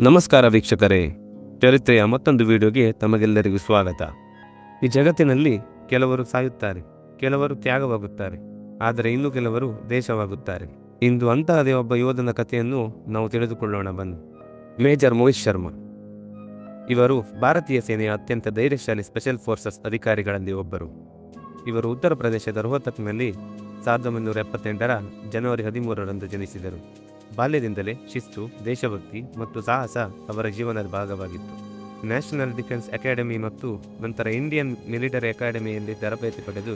ನಮಸ್ಕಾರ ವೀಕ್ಷಕರೇ. ಚರಿತ್ರೆಯ ಮತ್ತೊಂದು ವಿಡಿಯೋಗೆ ತಮಗೆಲ್ಲರಿಗೂ ಸ್ವಾಗತ. ಈ ಜಗತ್ತಿನಲ್ಲಿ ಕೆಲವರು ಸಾಯುತ್ತಾರೆ, ಕೆಲವರು ತ್ಯಾಗವಾಗುತ್ತಾರೆ, ಆದರೆ ಇನ್ನು ಕೆಲವರು ದೇಶವಾಗುತ್ತಾರೆ. ಇಂದು ಅಂತಹದೇ ಒಬ್ಬ ಯೋಧನ ಕಥೆಯನ್ನು ನಾವು ತಿಳಿದುಕೊಳ್ಳೋಣ ಬನ್ನಿ. ಮೇಜರ್ ಮೋಹಿತ್ ಶರ್ಮಾ. ಇವರು ಭಾರತೀಯ ಸೇನೆಯ ಅತ್ಯಂತ ಧೈರ್ಯಶಾಲಿ ಸ್ಪೆಷಲ್ ಫೋರ್ಸಸ್ ಅಧಿಕಾರಿಗಳಲ್ಲಿ ಒಬ್ಬರು. ಇವರು ಉತ್ತರ ಪ್ರದೇಶದ ರೋಹತಕ್ನಲ್ಲಿ ಸಾವಿರದ ಒಂಬೈನೂರ ಎಪ್ಪತ್ತೆಂಟರ ಜನವರಿ ಹದಿಮೂರರಂದು ಜನಿಸಿದರು. ಬಾಲ್ಯದಿಂದಲೇ ಶಿಸ್ತು, ದೇಶಭಕ್ತಿ ಮತ್ತು ಸಾಹಸ ಅವರ ಜೀವನದ ಭಾಗವಾಗಿತ್ತು. ನ್ಯಾಷನಲ್ ಡಿಫೆನ್ಸ್ ಅಕಾಡೆಮಿ ಮತ್ತು ನಂತರ ಇಂಡಿಯನ್ ಮಿಲಿಟರಿ ಅಕಾಡೆಮಿಯಲ್ಲಿ ತರಬೇತಿ ಪಡೆದು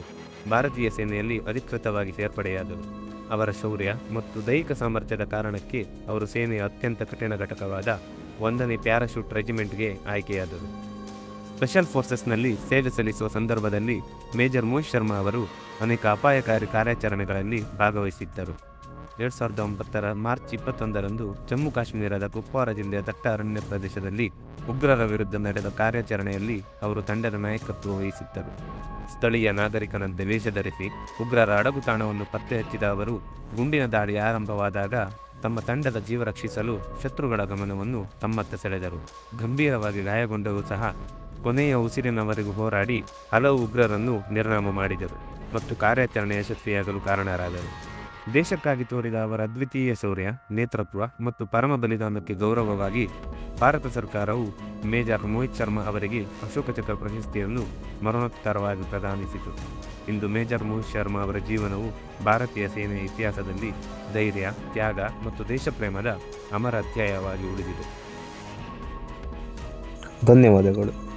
ಭಾರತೀಯ ಸೇನೆಯಲ್ಲಿ ಅಧಿಕೃತವಾಗಿ ಸೇರ್ಪಡೆಯಾದರು. ಅವರ ಶೌರ್ಯ ಮತ್ತು ದೈಹಿಕ ಸಾಮರ್ಥ್ಯದ ಕಾರಣಕ್ಕೆ ಅವರು ಸೇನೆಯ ಅತ್ಯಂತ ಕಠಿಣ ಘಟಕವಾದ ಒಂದನೇ ಪ್ಯಾರಾಶೂಟ್ ರೆಜಿಮೆಂಟ್ಗೆ ಆಯ್ಕೆಯಾದರು. ಸ್ಪೆಷಲ್ ಫೋರ್ಸಸ್ನಲ್ಲಿ ಸೇವೆ ಸಲ್ಲಿಸುವ ಸಂದರ್ಭದಲ್ಲಿ ಮೇಜರ್ ಮೋಹಿತ್ ಶರ್ಮಾ ಅವರು ಅನೇಕ ಅಪಾಯಕಾರಿ ಕಾರ್ಯಾಚರಣೆಗಳಲ್ಲಿ ಭಾಗವಹಿಸಿದ್ದರು. ಎರಡು ಸಾವಿರದ ಒಂಬತ್ತರ ಮಾರ್ಚ್ ಇಪ್ಪತ್ತೊಂದರಂದು ಜಮ್ಮು ಕಾಶ್ಮೀರದ ಕುಪ್ವಾರ ಜಿಲ್ಲೆಯ ದಟ್ಟ ಅರಣ್ಯ ಪ್ರದೇಶದಲ್ಲಿ ಉಗ್ರರ ವಿರುದ್ಧ ನಡೆದ ಕಾರ್ಯಾಚರಣೆಯಲ್ಲಿ ಅವರು ತಂಡದ ನಾಯಕತ್ವ ವಹಿಸಿದ್ದರು. ಸ್ಥಳೀಯ ನಾಗರಿಕನಂತೆ ವೇಷ ಧರಿಸಿ ಉಗ್ರರ ಅಡಗುತಾಣವನ್ನು ಪತ್ತೆ ಹಚ್ಚಿದ ಅವರು, ಗುಂಡಿನ ದಾಳಿ ಆರಂಭವಾದಾಗ ತಮ್ಮ ತಂಡದ ಜೀವ ರಕ್ಷಿಸಲು ಶತ್ರುಗಳ ಗಮನವನ್ನು ತಮ್ಮತ್ತ ಸೆಳೆದರು. ಗಂಭೀರವಾಗಿ ಗಾಯಗೊಂಡರೂ ಸಹ ಕೊನೆಯ ಉಸಿರಿನವರೆಗೂ ಹೋರಾಡಿ ಹಲವು ಉಗ್ರರನ್ನು ನಿರ್ನಾಮ ಮಾಡಿದರು ಮತ್ತು ಕಾರ್ಯಾಚರಣೆ ಯಶಸ್ವಿಯಾಗಲು ಕಾರಣರಾದರು. ದೇಶಕ್ಕಾಗಿ ತೋರಿದ ಅವರ ಅದ್ವಿತೀಯ ಶೌರ್ಯ, ನೇತೃತ್ವ ಮತ್ತು ಪರಮ ಬಲಿದಾನಕ್ಕೆ ಗೌರವವಾಗಿ ಭಾರತ ಸರ್ಕಾರವು ಮೇಜರ್ ಮೋಹಿತ್ ಶರ್ಮಾ ಅವರಿಗೆ ಅಶೋಕ ಚಕ್ರ ಪ್ರಶಸ್ತಿಯನ್ನು ಮರಣೋತ್ತರವಾಗಿ ಪ್ರದಾನಿಸಿತು. ಇಂದು ಮೇಜರ್ ಮೋಹಿತ್ ಶರ್ಮಾ ಅವರ ಜೀವನವು ಭಾರತೀಯ ಸೇನೆಯ ಇತಿಹಾಸದಲ್ಲಿ ಧೈರ್ಯ, ತ್ಯಾಗ ಮತ್ತು ದೇಶಪ್ರೇಮದ ಅಮರ ಅಧ್ಯಾಯವಾಗಿ ಉಳಿದಿದೆ. ಧನ್ಯವಾದಗಳು.